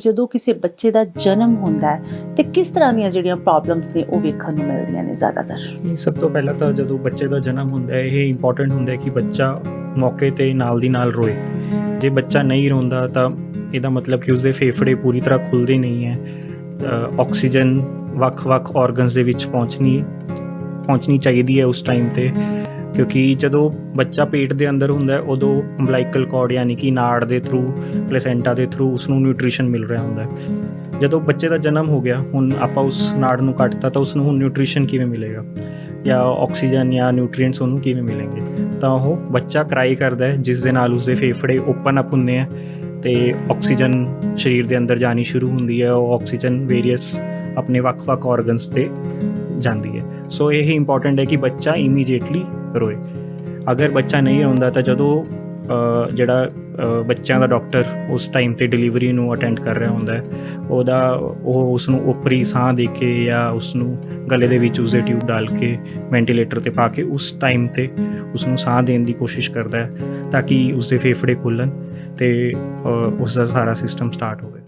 ਜਦੋਂ ਕਿਸੇ ਬੱਚੇ ਦਾ ਜਨਮ ਹੁੰਦਾ ਹੈ, ਤੇ ਕਿਸ ਤਰ੍ਹਾਂ ਦੀਆਂ ਜਿਹੜੀਆਂ ਪ੍ਰੋਬਲਮਸ ਨੇ ਉਹ ਵੇਖਣ ਨੂੰ ਮਿਲਦੀਆਂ ਨੇ ਜ਼ਿਆਦਾਤਰ? ਸਭ ਤੋਂ ਪਹਿਲਾਂ ਤਾਂ ਜਦੋਂ ਬੱਚੇ ਦਾ ਜਨਮ ਹੁੰਦਾ ਹੈ, ਇਹ ਇੰਪੋਰਟੈਂਟ ਹੁੰਦਾ ਹੈ ਕਿ ਬੱਚਾ ਮੌਕੇ ਤੇ ਨਾਲ ਦੀ ਨਾਲ ਰੋਏ। ਜੇ ਬੱਚਾ ਨਹੀਂ ਰੋਂਦਾ ਤਾਂ ਇਹਦਾ ਮਤਲਬ ਕਿ ਉਸਦੇ ਫੇਫੜੇ ਪੂਰੀ ਤਰ੍ਹਾਂ ਖੁੱਲਦੇ ਨਹੀਂ ਹੈ। ਆਕਸੀਜਨ ਵੱਖ-ਵੱਖ ਆਰਗਨਸ ਦੇ ਵਿੱਚ ਪਹੁੰਚਣੀ ਪਹੁੰਚਣੀ ਚਾਹੀਦੀ ਹੈ ਉਸ ਟਾਈਮ ਤੇ। ਕਿਉਂਕਿ ਜਦੋਂ ਬੱਚਾ ਪੇਟ ਦੇ ਅੰਦਰ ਹੁੰਦਾ ਹੈ, ਉਦੋਂ ਅੰਬਲਾਈਕਲ ਕਾਰਡ ਯਾਨੀ ਕਿ ਨਾੜ ਦੇ ਥਰੂ ਪਲੇਸੈਂਟਾ ਦੇ ਥਰੂ ਉਸ ਨੂੰ ਨਿਊਟ੍ਰੀਸ਼ਨ ਮਿਲ ਰਿਹਾ ਹੁੰਦਾ ਹੈ। ਜਦੋਂ ਬੱਚੇ ਦਾ ਜਨਮ ਹੋ ਗਿਆ, ਹੁਣ ਆਪਾਂ ਉਸ ਨਾੜ ਨੂੰ ਕੱਟਤਾ ਤਾਂ ਉਸ ਨੂੰ ਹੁਣ ਨਿਊਟ੍ਰੀਸ਼ਨ ਕਿਵੇਂ ਮਿਲੇਗਾ? ਜਾਂ ਆਕਸੀਜਨ ਜਾਂ ਨਿਊਟ੍ਰੀਐਂਟਸ ਉਹਨੂੰ ਕਿਵੇਂ ਮਿਲਣਗੇ? ਤਾਂ ਉਹ ਬੱਚਾ ਕਰਾਈ ਕਰਦਾ ਹੈ, ਜਿਸ ਦੇ ਨਾਲ ਉਸਦੇ ਫੇਫੜੇ ਓਪਨ ਅਪ ਹੁੰਦੇ ਆ ਤੇ ਆਕਸੀਜਨ ਸਰੀਰ ਦੇ ਅੰਦਰ ਜਾਣੀ ਸ਼ੁਰੂ ਹੁੰਦੀ ਹੈ। ਉਹ ਆਕਸੀਜਨ ਵੇਰੀਅਸ ਆਪਣੇ ਵੱਖ-ਵੱਖ ਆਰਗਨਸ ਤੇ ਜਾਂਦੀ ਹੈ। ਸੋ ਇਹ ਇੰਪੋਰਟੈਂਟ ਹੈ ਕਿ ਬੱਚਾ ਇਮੀਡੀਏਟਲੀ ਰੋਏ। ਅਗਰ ਬੱਚਾ ਨਹੀਂ ਰੋਂਦਾ ਤਾਂ ਜਦੋਂ ਜਿਹੜਾ ਬੱਚਿਆਂ ਦਾ ਡਾਕਟਰ ਉਸ ਟਾਈਮ ਤੇ ਡਿਲੀਵਰੀ ਨੂੰ ਅਟੈਂਡ ਕਰ ਰਿਹਾ ਹੁੰਦਾ ਹੈ ਉਹਦਾ ਉਹ ਉਸ ਨੂੰ ਉਪਰੀ ਸਾਹ ਦੇ ਕੇ ਜਾਂ ਉਸ ਨੂੰ ਗਲੇ ਦੇ ਵਿੱਚ ਉਸਦੇ ਟਿਊਬ ਡਾਲ ਕੇ ਵੈਂਟੀਲੇਟਰ ਤੇ ਪਾ ਕੇ ਉਸ ਟਾਈਮ ਤੇ ਉਸ ਨੂੰ ਸਾਹ ਦੇਣ ਦੀ ਕੋਸ਼ਿਸ਼ ਕਰਦਾ ਹੈ ਤਾਂ ਕਿ ਉਸਦੇ ਫੇਫੜੇ ਖੁੱਲਣ ਤੇ ਅ, ਉਸ ਦਾ ਸਾਰਾ ਸਿਸਟਮ ਸਟਾਰਟ ਹੋਵੇ।